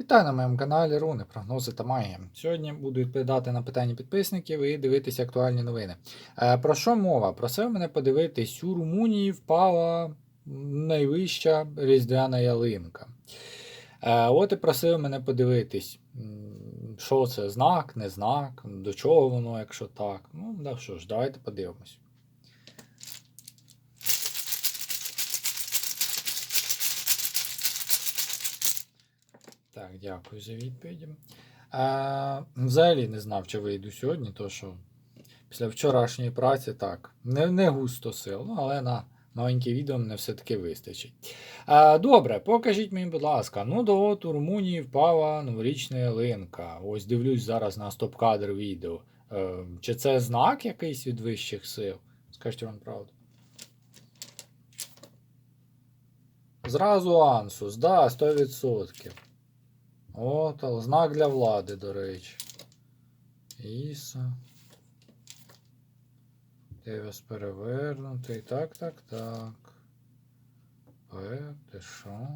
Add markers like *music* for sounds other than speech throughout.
Вітаю на моєму каналі Руни, прогнози та магія. Сьогодні буду відповідати на питання підписників і дивитися актуальні новини. Е, про що мова? Просив мене подивитись, у Румунії впала найвища різдвяна ялинка. Е, от і просив мене подивитись, що це, знак, не знак, до чого воно, якщо так. Ну, да що ж, давайте подивимось. Так, дякую за відповіді. А, взагалі не знав, чи вийду сьогодні, то що після вчорашньої праці так, не, не густо сил, ну, але на маленьке відео мене все-таки вистачить. А, добре, покажіть мені, будь ласка, ну до от у Румунії впала новорічна ялинка. Ось дивлюсь зараз на стоп-кадр відео. Е, чи це знак якийсь від вищих сил? Скажіть вам правду. Зразу Ансус, да, 100%. От, знак для влади, до речі. Іса. Девіс перевернутий. Так, так, так. П, ти що?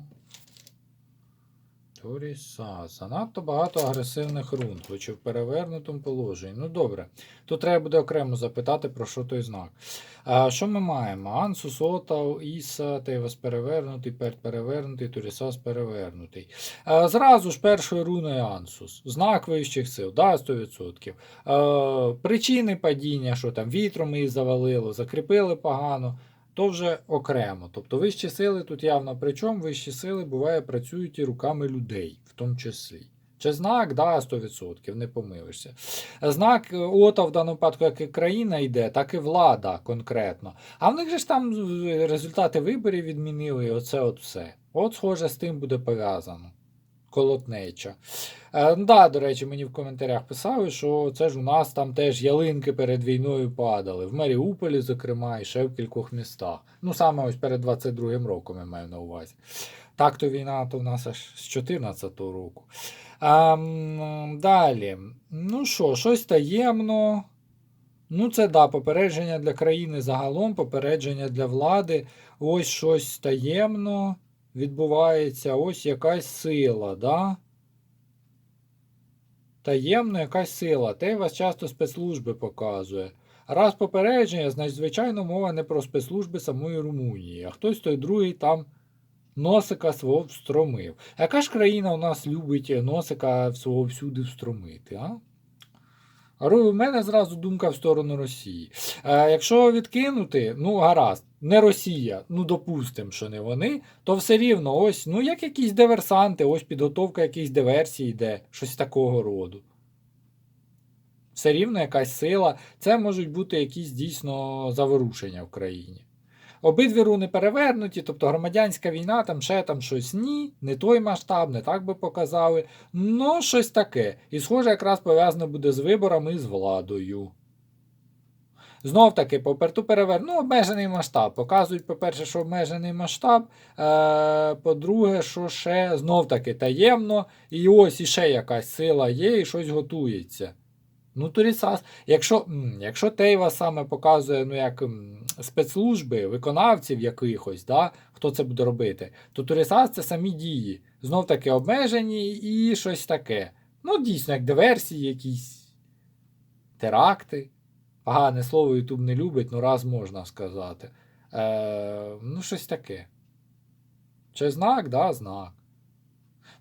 Туріса. Занадто багато агресивних рун, хоч і в перевернутому положенні. Ну добре. Тут треба буде окремо запитати, про що той знак. А, що ми маємо? Ансус, Отав, Іса, Тейвас перевернутий, Перт перевернутий, Турісас перевернутий. А, зразу ж першою руною Ансус. Знак вищих сил, да, 100%. А, причини падіння, що там вітром її завалило, закріпили погано. То вже окремо. Тобто вищі сили тут явно при чому вищі сили буває працюють і руками людей, в тому числі. Чи знак, да, 100%, не помилишся. Знак е, ОТА в даному випадку, як і країна йде, так і влада конкретно. А в них же ж там результати виборів відмінили, і оце от все. От, схоже, з тим буде пов'язано. Колотнеча. Е, да, до речі, мені в коментарях писали, що це ж у нас там теж ялинки перед війною падали. В Маріуполі, зокрема, і ще в кількох містах. Ну, саме ось перед 22-м роком я маю на увазі. Так то війна то в нас аж з 14-го року. А, далі. Ну що, щось таємно. Ну, це да, попередження для країни загалом, попередження для влади. Ось щось таємно відбувається, ось якась сила, да? Таємно якась сила. Те вас часто спецслужби показує. Раз попередження, значить, звичайно, мова не про спецслужби самої Румунії, а хтось той другий там носика свого встромив. Яка ж країна у нас любить носика свого всюди встромити, а? У мене зразу думка в сторону Росії. Е, якщо відкинути, ну гаразд, не Росія, ну допустимо, що не вони, то все рівно, ось, ну як якісь диверсанти, ось підготовка якихось диверсій йде, щось такого роду. Все рівно якась сила. Це можуть бути якісь дійсно заворушення в країні. Обидві руни перевернуті, тобто громадянська війна, там ще там щось ні, не той масштаб, не так би показали. Ну, щось таке. І схоже, якраз пов'язано буде з виборами і з владою. Знов таки, поперту перевер... ну, обмежений масштаб. Показують, по-перше, що обмежений масштаб. Е, По-друге, що ще знов таки таємно. І ось іще якась сила є, і щось готується. Ну, Турісас, якщо якщо Тейва саме показує ну, як спецслужби, виконавців якихось, да, хто це буде робити, то Турісас це самі дії. Знов таки обмежені і щось таке. Ну, дійсно, як диверсії, якісь теракти. Погане слово Ютуб не любить, ну раз можна сказати. Е, Ну, щось таке. Чи знак, да, знак.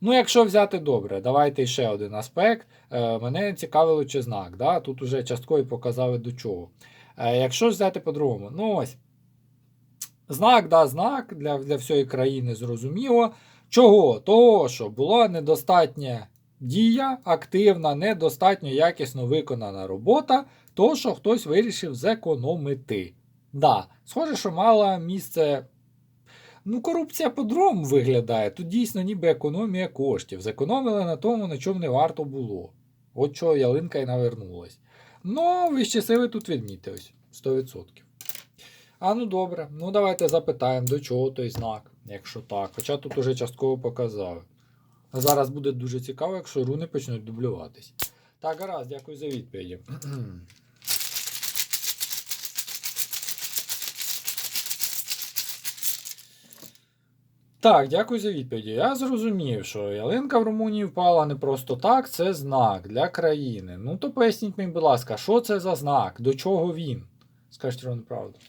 Ну, якщо взяти добре, давайте ще один аспект. Е, Мене цікавило, чи знак. Да? Тут уже частково показали до чого. Е, Якщо взяти по-другому, ну ось. Знак, да, знак для для всієї країни зрозуміло. Чого? Того, що була недостатня дія, активна, недостатньо якісно виконана робота, то, що хтось вирішив зекономити. Да, Схоже, що мала місце Ну, корупція по-другому виглядає. Тут дійсно ніби економія коштів. Зекономили на тому, на чому не варто було. От чого ялинка й навернулась. Ну, вищі сили тут відмітились 100%. А ну добре, ну давайте запитаємо, до чого той знак, якщо так. Хоча тут уже частково показали. Зараз буде дуже цікаво, якщо руни почнуть дублюватись. Так, гаразд, дякую за відповіді. *clears throat* Так, дякую за відповіді. Я зрозумів, що ялинка в Румунії впала не просто так, це знак для країни. Ну то поясніть мені, будь ласка, що це за знак? До чого він? Скажіть вам правду.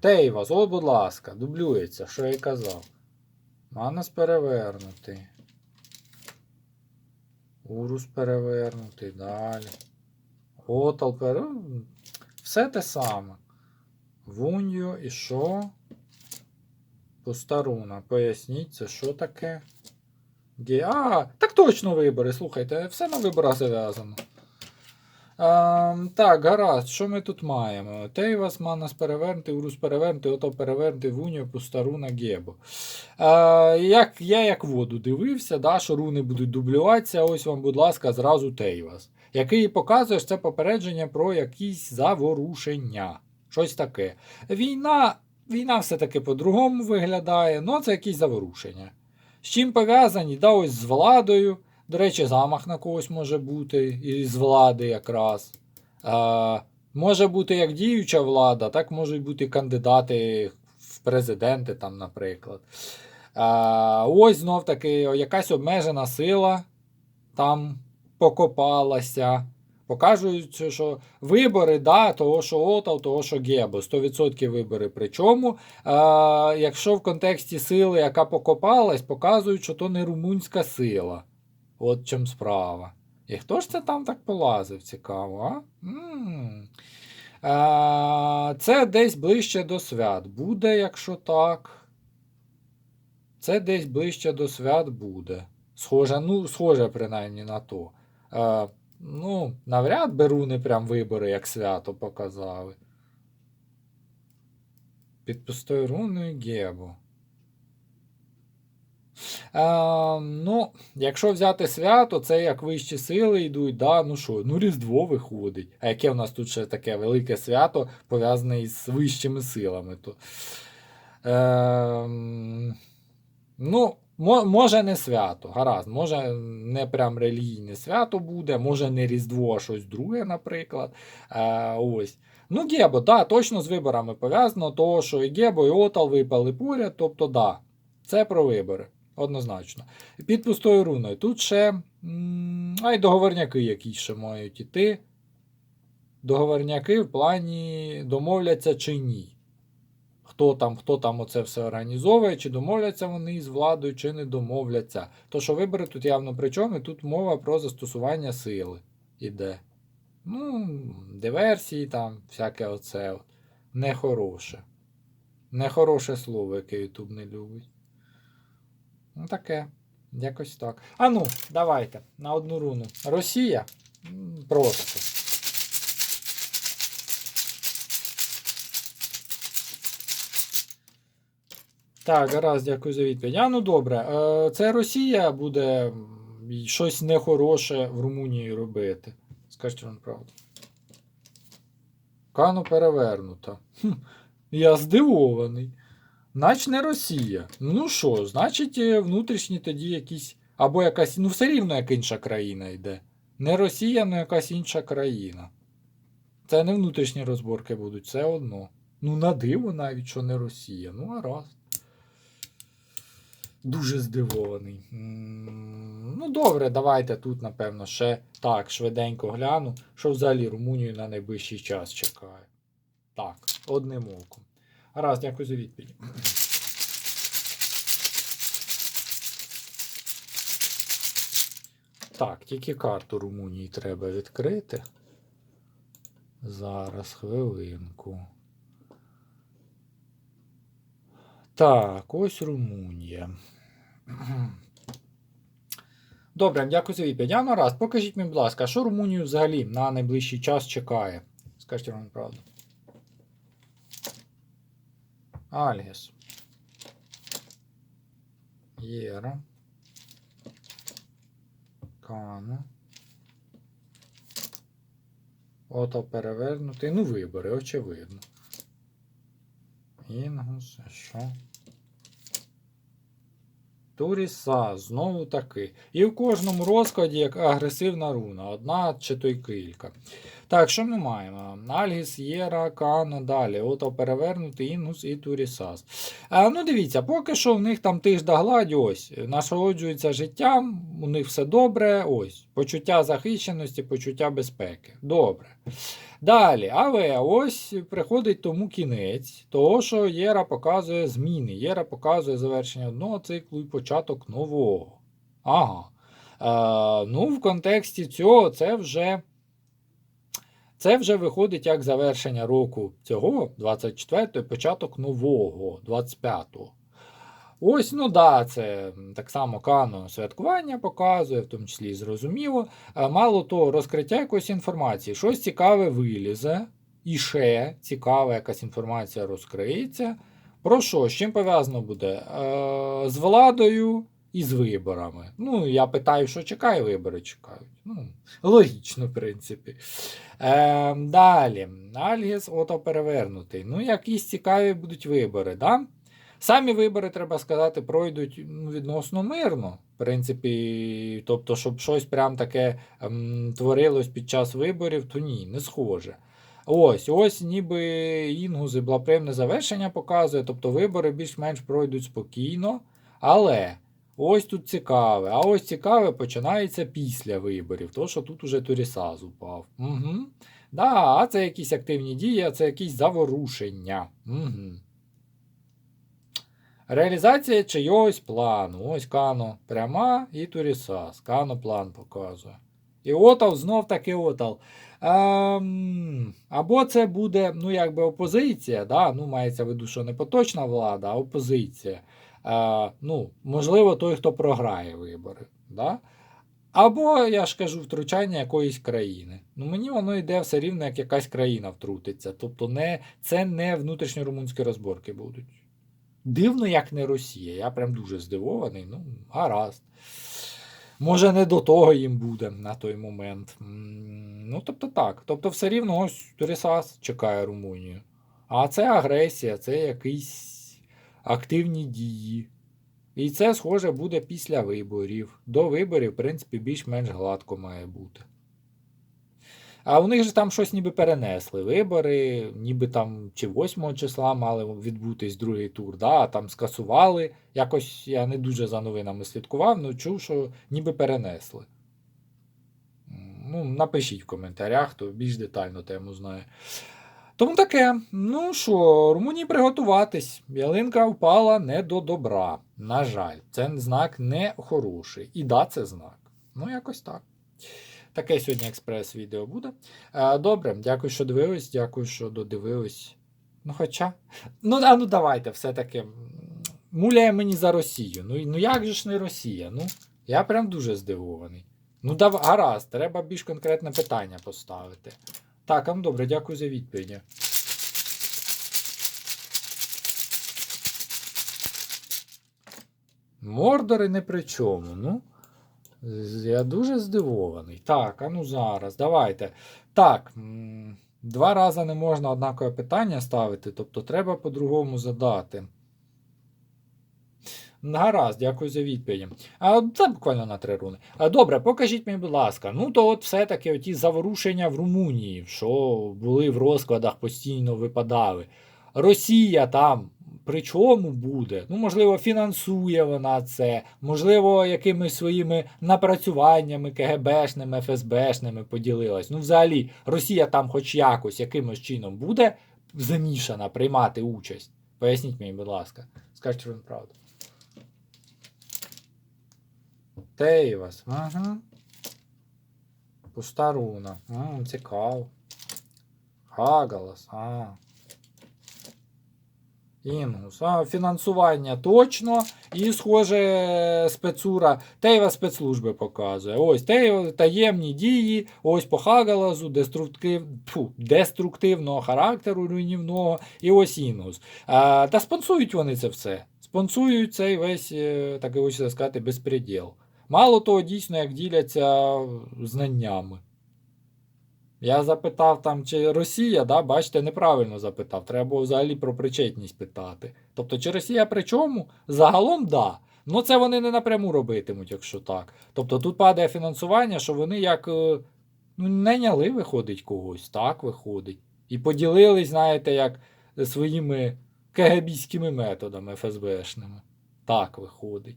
Тейвас, от, будь ласка, дублюється, що я й казав. Манас перевернутий. Урус перевернутий, далі. Отал перевернутий. Все те саме. Вуньо і що? Постаруна. Поясніть, це що таке? Ге... А, так точно вибори. Слухайте, все на виборах зав'язано. Ем, так, гаразд, що ми тут маємо? Тейвас, Манас перевернути, Урус перевернути, ото перевернути, Вуньо, Постаруна, Гебо. Е, як, я як воду дивився, да, що руни будуть дублюватися, ось вам, будь ласка, зразу Тейвас. Який показує, що це попередження про якісь заворушення. Щось таке. Війна, війна все-таки по-другому виглядає, ну це якісь заворушення. З чим пов'язані? Да, ось з владою. До речі, замах на когось може бути із влади якраз. Е, може бути як діюча влада, так можуть бути кандидати в президенти, там, наприклад. Е, ось знов таки якась обмежена сила там покопалася. Покажуть, що вибори, да, того, що Отал, того, що Гебо, 100% вибори. Причому, е, якщо в контексті сили, яка покопалась, показують, що то не румунська сила. От чим справа. І хто ж це там так полазив, цікаво, а? м Е, це десь ближче до свят. Буде, якщо так. Це десь ближче до свят буде. Схоже, ну, схоже, принаймні, на то. Е, ну, навряд беру не прям вибори, як свято показали. Під пустою руною Гебо. Е, ну, якщо взяти свято, це як вищі сили йдуть, да, ну що, ну Різдво виходить. А яке в нас тут ще таке велике свято пов'язане із вищими силами? То, е, ну, може не свято, гаразд, може не прям релігійне свято буде, може не Різдво, а щось друге, наприклад. Е, ось. Ну, Гебо, да, точно з виборами пов'язано, того, що і Гебо, і Отал випали поряд, тобто, да, це про вибори. Однозначно. Під пустою руною. Тут ще. А й договорняки якісь ще мають іти. Договорняки в плані домовляться чи ні. Хто там, хто там оце все організовує, чи домовляться вони з владою, чи не домовляться. То, що вибори тут явно при чому, і тут мова про застосування сили іде. Ну, диверсії там, всяке оце. Нехороше. Нехороше слово, яке Ютуб не любить. Ну, таке. Якось так. А ну, давайте на одну руну. Росія. Просто. Так, гаразд, дякую за відповідь. А ну добре. Е, Це Росія буде щось нехороше в Румунії робити. Скажіть вам правду. Кану перевернута. Хм, я здивований. Нач не Росія. Ну що, значить, е, внутрішні тоді якісь. Або якась. Ну, все рівно як інша країна йде. Не Росія, але якась інша країна. Це не внутрішні розборки будуть, все одно. Ну, на диво навіть, що не Росія. Ну, а раз. Дуже здивований. Ну, добре, давайте тут, напевно, ще так, швиденько гляну, що взагалі Румунію на найближчий час чекає. Так, одним оком. Гаразд, дякую за відповідь. Так, тільки карту Румунії треба відкрити. Зараз хвилинку. Так, ось Румунія. Добре, дякую за відповідь. Я раз, покажіть мені, будь ласка, що Румунію взагалі на найближчий час чекає? Скажіть вам правду. Альгес. Єра. Кана. Ото перевернутий. Ну, вибори, очевидно. Інгус, що? Туріса, знову таки. І в кожному розкладі як агресивна руна, одна чи то й кілька. Так, що ми маємо? Альгіс, Єра, Кано, далі. Ото перевернутий Інгус і Турісас. А, ну, дивіться, поки що в них там тиж да гладь, ось, насолоджуються життям, у них все добре, ось. Почуття захищеності, почуття безпеки. Добре. Далі, але ось приходить тому кінець, того, що Єра показує зміни. Єра показує завершення одного циклу і початок нового. Ага. Е, ну, в контексті цього це вже. Це вже виходить як завершення року цього, 24-го, і початок нового, 25-го. Ось, ну да, це так само канон святкування показує, в тому числі зрозуміло. Мало того, розкриття якоїсь інформації. Щось цікаве вилізе, і ще цікава якась інформація розкриється. Про що? З чим пов'язано буде? Е, з владою і з виборами. Ну, я питаю, що чекає, вибори чекають. Ну, логічно, в принципі. Е, далі. Альгіс ото перевернутий. Ну, якісь цікаві будуть вибори, да? Самі вибори, треба сказати, пройдуть ну, відносно мирно. В принципі, тобто, щоб щось прям таке ем, творилось під час виборів, то ні, не схоже. Ось, ось ніби Інгус і благоприємне завершення показує, тобто вибори більш-менш пройдуть спокійно. Але ось тут цікаве. А ось цікаве починається після виборів, то що тут уже Турісаз упав. Угу. Да, а це якісь активні дії, а це якісь заворушення. Угу. Реалізація чийогось плану. Ось Кано пряма і Турісас. Кано план показує. І Отал знов таки Отал. Ем, або це буде ну, якби опозиція, да? ну, мається в виду, що не поточна влада, а опозиція. Е, ну, Можливо, той, хто програє вибори. Да? Або, я ж кажу, втручання якоїсь країни. Ну, Мені воно йде все рівно, як якась країна втрутиться. Тобто не, це не внутрішньорумунські розборки будуть. Дивно, як не Росія. Я прям дуже здивований. Ну, гаразд. Може, не до того їм буде на той момент. Ну, тобто так. Тобто, все рівно ось Турісас чекає Румунію. А це агресія, це якісь активні дії. І це, схоже, буде після виборів. До виборів, в принципі, більш-менш гладко має бути. А у них же там щось ніби перенесли. Вибори, ніби там чи 8 числа мали відбутись другий тур, да, а там скасували. Якось я не дуже за новинами слідкував, але чув, що ніби перенесли. Ну, напишіть в коментарях, хто більш детально тему знає. Тому таке. Ну що, Румунії приготуватись. Ялинка впала не до добра. На жаль, це знак не хороший. І да, це знак. Ну, якось так. Таке сьогодні експрес-відео буде. Е, Добре, дякую, що дивились, дякую, що додивились. Ну, хоча. Ну, а ну давайте, все-таки. Муляє мені за Росію. Ну, ну як же ж не Росія? Ну, я прям дуже здивований. Ну, дав, гаразд, треба більш конкретне питання поставити. Так, а ну добре, дякую за відповіді. Мордори не при чому. Ну, я дуже здивований. Так, а ну зараз, давайте. Так, два рази не можна однакове питання ставити, тобто треба по-другому задати. Гаразд, дякую за відповіді. А, це буквально на три руни. А, добре, покажіть мені, будь ласка. Ну, то от все-таки оті заворушення в Румунії, що були в розкладах, постійно випадали. Росія там при чому буде? Ну, можливо, фінансує вона це, можливо, якимись своїми напрацюваннями КГБшними, ФСБшними поділилась. Ну, взагалі, Росія там хоч якось, якимось чином буде замішана приймати участь. Поясніть мені, будь ласка. Скажіть вам правду. Тейвас. Ага. Пуста руна. М, цікаво. Хагалас. А. Інгус. А, фінансування точно. І, схоже, спецура. Тейва спецслужби показує. Ось Тейва, таємні дії. Ось по Хагалазу, деструктив, фу, деструктивного характеру руйнівного. І ось Інгус. А, та спонсують вони це все. Спонсують цей весь, е, так і хочеться сказати, безпреділ. Мало того, дійсно, як діляться знаннями. Я запитав там, чи Росія, да, бачите, неправильно запитав. Треба було взагалі про причетність питати. Тобто, чи Росія при чому? Загалом да. Ну, це вони не напряму робитимуть, якщо так. Тобто тут падає фінансування, що вони як е, ну, найняли, виходить, когось, так виходить. І поділились, знаєте, як своїми КГБськими методами ФСБшними. Так виходить.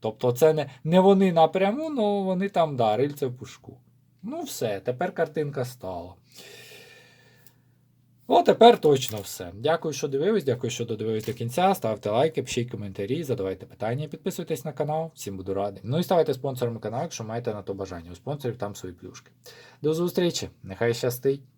Тобто це не, не вони напряму, але вони там, да, рильце в пушку. Ну, все, тепер картинка стала. О, тепер точно все. Дякую, що дивились, дякую, що додивились до кінця. Ставте лайки, пишіть коментарі, задавайте питання, підписуйтесь на канал, всім буду радий. Ну і ставайте спонсором каналу, якщо маєте на то бажання. У спонсорів там свої плюшки. До зустрічі, нехай щастить!